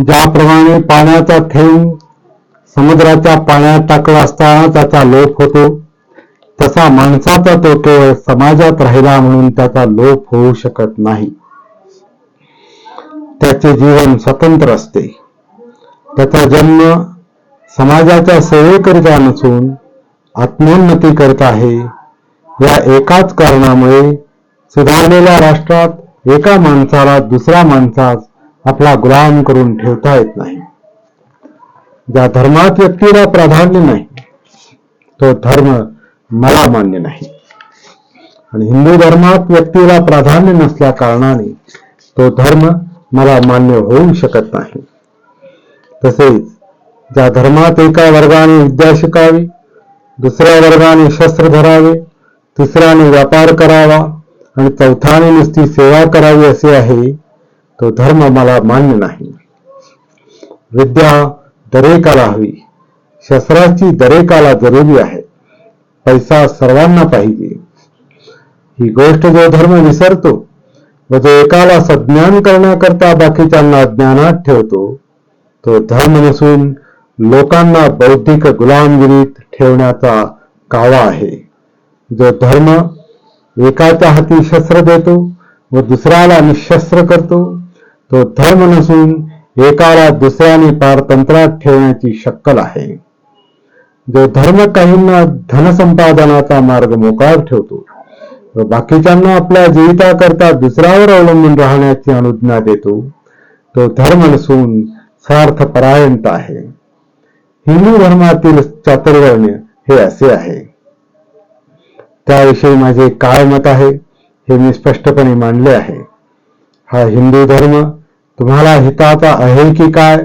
ज्याप्रमाणे पाण्याचा थेंब समुद्राच्या पाण्यात टाकला असताना त्याचा लोप होतो तसा माणसाचा तो केवळ समाजात राहिला म्हणून त्याचा लोप होऊ शकत नाही. त्याचे जीवन स्वतंत्र असते. त्याचा जन्म समाजाच्या सेवेकरिता नसून आत्मोन्नती करत आहे. या एकाच कारणामुळे सुधारलेल्या राष्ट्रात एका माणसाला दुसऱ्या माणसास आपला गुलाम करून ठेवता येत नाही. ज्या धर्मात व्यक्तीला प्राधान्य नाही तो धर्म मला मान्य नाही. आणि हिंदू धर्मात व्यक्तीला प्राधान्य नसल्या कारणाने तो धर्म मला मान्य होऊ शकत नाही. तसेच ज्या धर्मात एका वर्गाने विद्या शिकावी दुसऱ्या वर्गाने शस्त्र धरावे तिसऱ्याने व्यापार करावा आणि चौथ्याने नुसती सेवा करावी असे आहे तो धर्म मला मान्य नाही. विद्या दरेकाला हवी. शस्त्राची दरेकाला जरुरी आहे. पैसा सर्वांना पाहिजे. ही गोष्ट जो धर्म विसरतो व जो एकाला सज्ञान करण्याकरता बाकीच्यांना ज्ञानात ठेवतो तो धर्म नसून लोकांना बौद्धिक गुलामगिरीत ठेवण्याचा कावा आहे. जो धर्म एकाच्या हाती शस्त्र देतो व दुसऱ्याला निशस्त्र करतो तो धर्म नसून एकाला दुसऱ्याने पारतंत्रात ठेवण्याची शक्कल आहे. जो धर्म काहींना धनसंपादनाचा मार्ग मोकळा ठेवतो व बाकीच्यांना आपल्या जीविताकरता दुसऱ्यावर अवलंबून राहण्याची अनुज्ञा देतो तो धर्म नसून स्वार्थपरायणता आहे. हिंदू धर्मातील चातुर्वर्ण्य हे असे आहे. त्याविषयी माझे काय मत आहे हे मी स्पष्टपणे मांडले आहे. हा हिंदू धर्म तुम्हाला हिताचा आहे की काय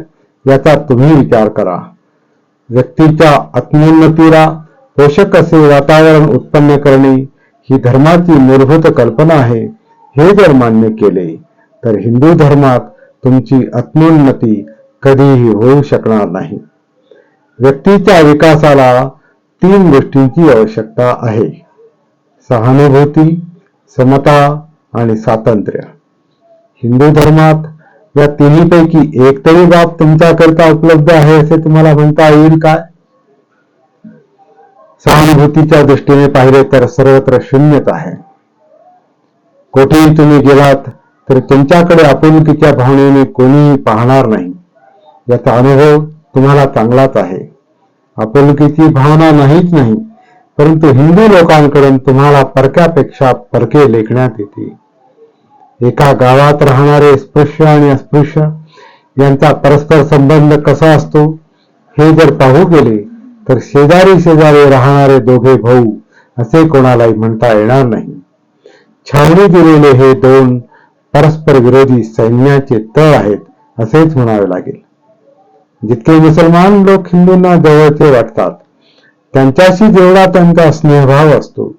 याचा तुम्ही विचार करा. व्यक्तीच्या आत्मोन्नतीला पोषक असे वातावरण उत्पन्न करणे ही धर्माची मूलभूत कल्पना आहे हे जर मान्य केले तर हिंदू धर्मात तुमची आत्मोन्नती कधीही होऊ शकणार नाही. व्यक्तीच्या विकासाला तीन गोष्टींची आवश्यकता आहे. सहानुभूती समता आणि स्वातंत्र्य. हिंदू धर्मात या तिन्हीपैकी एक तरी बाब तुमच्याकरता उपलब्ध आहे असे तुम्हाला म्हणता येईल काय? सहानुभूतीच्या दृष्टीने पाहिले तर सर्वत्र शून्यच आहे. कोठेही तुम्ही गेलात तर तुमच्याकडे आपुलकीच्या भावनेने कोणीही पाहणार नाही. याचा अनुभव तुम्हाला चांगलाच आहे. आपुलकीची भावना नाहीच नाही परंतु हिंदू लोकांकडून तुम्हाला परक्यापेक्षा परके लेखण्यात येते. एका गावात राहणारे स्पृश्य आणि अस्पृश्य यांचा परस्पर संबंध कसा असतो हे जर पाहू गेले तर शेजारी शेजारी राहणारे दोघे भाऊ असे कोणालाही म्हणता येणार नाही. छावणी दिलेले हे दोन परस्पर विरोधी सैन्याचे तळ आहेत असेच म्हणावे लागेल. जितके मुसलमान लोक हिंदूंना जवळचे वाटतात त्यांच्याशी जेवढा त्यांचा स्नेहभाव असतो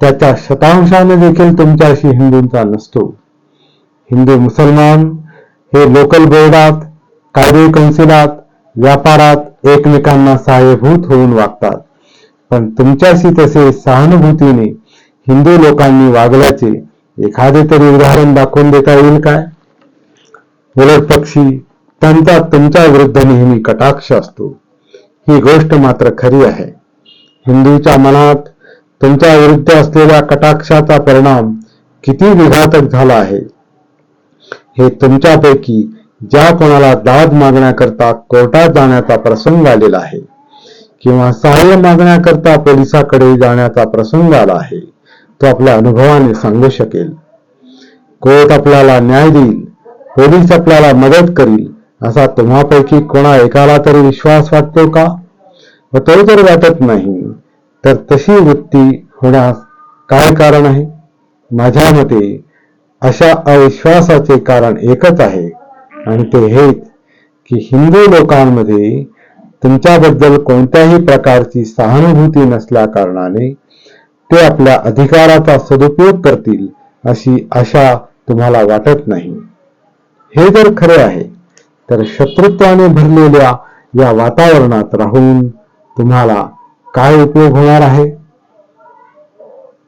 त्याच्या शतांशाने देखील तुमच्याशी हिंदूंचा नसतो. हिंदू मुसलमान हे लोकल बोर्डात कायदे कौन्सिलात व्यापारात एकमेकांना सहाय्यभूत होऊन वागतात. पण तुमच्याशी तसे सहानुभूतीने हिंदू लोकांनी वागल्याचे एखादे तरी उदाहरण दाखवून देता येईल काय? उलट पक्षी त्यांचा तुमच्या विरुद्ध नेहमी कटाक्ष असतो. ही गोष्ट मात्र खरी आहे. हिंदूच्या मनात तुमच्या विरुद्ध असलेल्या कटाक्षाचा परिणाम किती विघातक झाला आहे? हे तुमच्यापैकी ज्या कोणाला दाद मागण्याकरता कोर्टात जाण्याचा प्रसंग आलेला आहे किंवा सहाय्य मागण्याकरता पोलिसाकडे जाण्याचा प्रसंग आला आहे तो आपल्या अनुभवाने सांगू शकेल. कोर्ट आपल्याला न्याय देईल पोलीस आपल्याला मदत करील असा तुम्हापैकी कोणा एकाला तरी विश्वास वाटतो का? व तो तर वाटत नाही. तर तशी वृत्ती होण्यास काय कारण आहे? माझ्या मते अशा अविश्वासाचे कारण एकच आहे. आणि ते हेच की हिंदू लोकांमध्ये तुमच्याबद्दल कोणत्याही प्रकारची सहानुभूती नसल्या कारणाने ते आपल्या अधिकाराचा सदुपयोग करतील अशी आशा तुम्हाला वाटत नाही. हे जर खरे आहे तर शत्रुत्वाने भरलेल्या या वातावरणात राहून तुम्हाला काय उपयोग होणार आहे?